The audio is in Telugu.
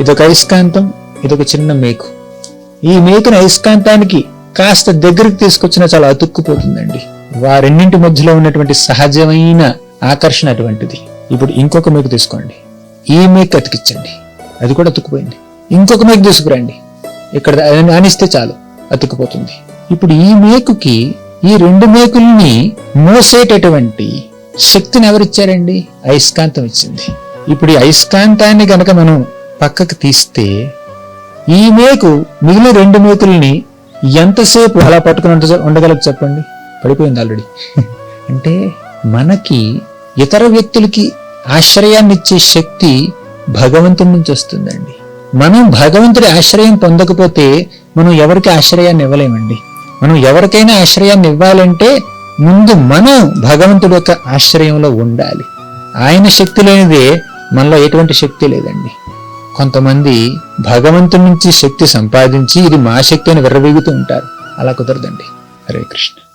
ఇదొక అయస్కాంతం ఇదొక చిన్న మేకు. ఈ మేకును అయస్కాంతానికి కాస్త దగ్గరికి తీసుకొచ్చినా చాలా అతుక్కుపోతుందండి. వారెన్నింటి మధ్యలో ఉన్నటువంటి సహజమైన ఆకర్షణ అటువంటిది. ఇప్పుడు ఇంకొక మేకు తీసుకోండి. ఈ మేకు అతికించండి. అది కూడా అతుక్కుపోయింది. ఇంకొక మేకు తీసుకురండి. ఇక్కడ ఆనిస్తే చాలు అతుక్కుపోతుంది. ఇప్పుడు ఈ మేకుకి ఈ రెండు మేకుల్ని మోసేటటువంటి శక్తిని ఎవరిచ్చారండి? అయస్కాంతం ఇచ్చింది. ఇప్పుడు ఈ అయస్కాంతాన్ని గనక మనం పక్కకు తీస్తే ఈ మేకు మిగిలిన రెండు మేకుల్ని ఎంతసేపు అలా పట్టుకుని ఉండ- ఉండగలదు చెప్పండి? పడిపోయింది ఆల్రెడీ అంటే మనకి ఇతర వ్యక్తులకి ఆశ్రయాన్ని ఇచ్చే శక్తి భగవంతుడి నుంచి వస్తుందండి. మనం భగవంతుడి ఆశ్రయం పొందకపోతే మనం ఎవరికి ఆశ్రయాన్ని ఇవ్వలేమండి. మనం ఎవరికైనా ఆశ్రయాన్ని ఇవ్వాలంటే ముందు మనం భగవంతుడి యొక్క ఆశ్రయంలో ఉండాలి. ఆయన శక్తి లేనిదే మనలో ఎటువంటి శక్తి లేదండి. కొంతమంది భగవంతుడి నుంచి శక్తి సంపాదించి ఇది మా శక్తి అని విర్రవీగుతూ ఉంటారు. అలా కుదరదండి. హరే కృష్ణ.